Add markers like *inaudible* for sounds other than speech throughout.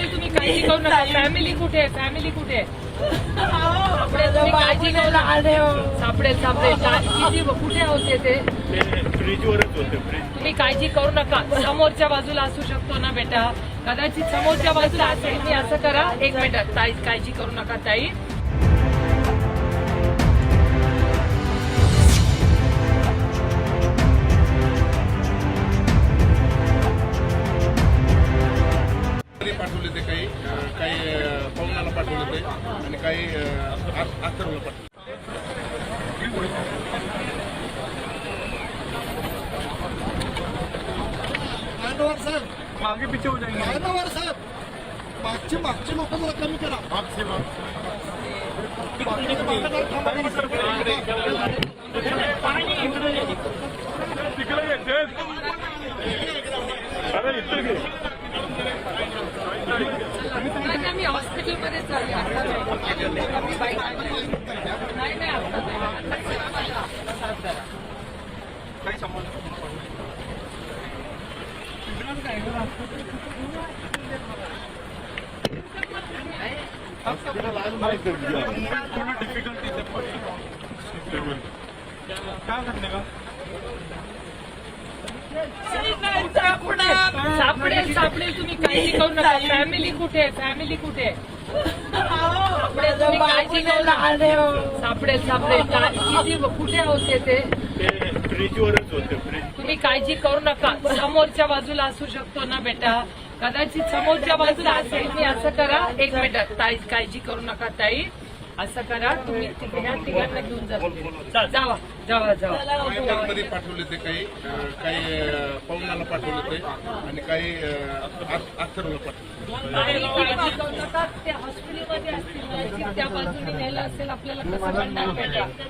सापडेल तुम्ही काळजी करू नका. *laughs* फॅमिली कुठे आहे? फॅमिली कुठे आहे? सापडेल तुम्ही काळजी करू नका. सापडेल सापडेल. का- किती कुठे होते ते ते फ्रीजवरच होते फ्रीज. तुम्ही काळजी करू नका. समोरच्या बाजूला असू शकतो ना बेटा. कदाचित समोरच्या बाजूला असेल. मी असं करा. एक मिनिट. ताई काळजी करू नका ताई. काही पवनाला पाठवले ते आणि काही अथर्वला पाठवले. साहेब. मागे पीछे हो जाएंगे। मानवर साहेब. मागचे मागचे लोक मला कमी करा. मागचे माग हॉस्पिटलमध्ये चालले आता नाही. बाईक. थोड़ी डिफिकल्टी क्या करने का? सापडेल सापडेल तुम्ही काळजी करू नका. फॅमिली कुठे आहे? फॅमिली कुठे आहे? सापडेल तुम्ही काळजी करू नका. सापडेल सापडेल. किती कुठे होते ते? ते फ्रीजवरच होते फ्रीज तुम्ही काळजी करू नका. समोरच्या बाजूला असू शकतो ना बेटा. कदाचित समोरच्या बाजूला असेल मी असं करा. एक मिनिट. ताई काळजी करू नका ताई. असं करा. तुम्ही तिघ- ह्या तिघांना घेऊन जा. जावा. मध्ये पाठवले ते काही काही पवनाला पाठवले ते आणि काही अथर्वला पाठवले.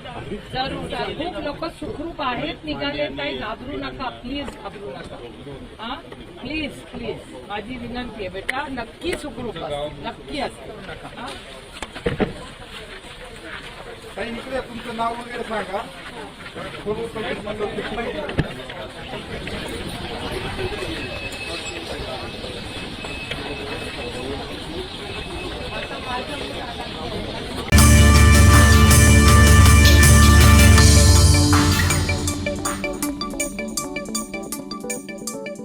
खूप लोक सुखरूप आहेत निघाले काही घाबरू नका प्लीज घाबरू नका. हा? प्लीज प्लीज माझी विनंती आहे बेटा नक्की सुखरूप. नक्की असतील काही इकडे तुमचं नाव वगैरे सांगा. थोडं सगळं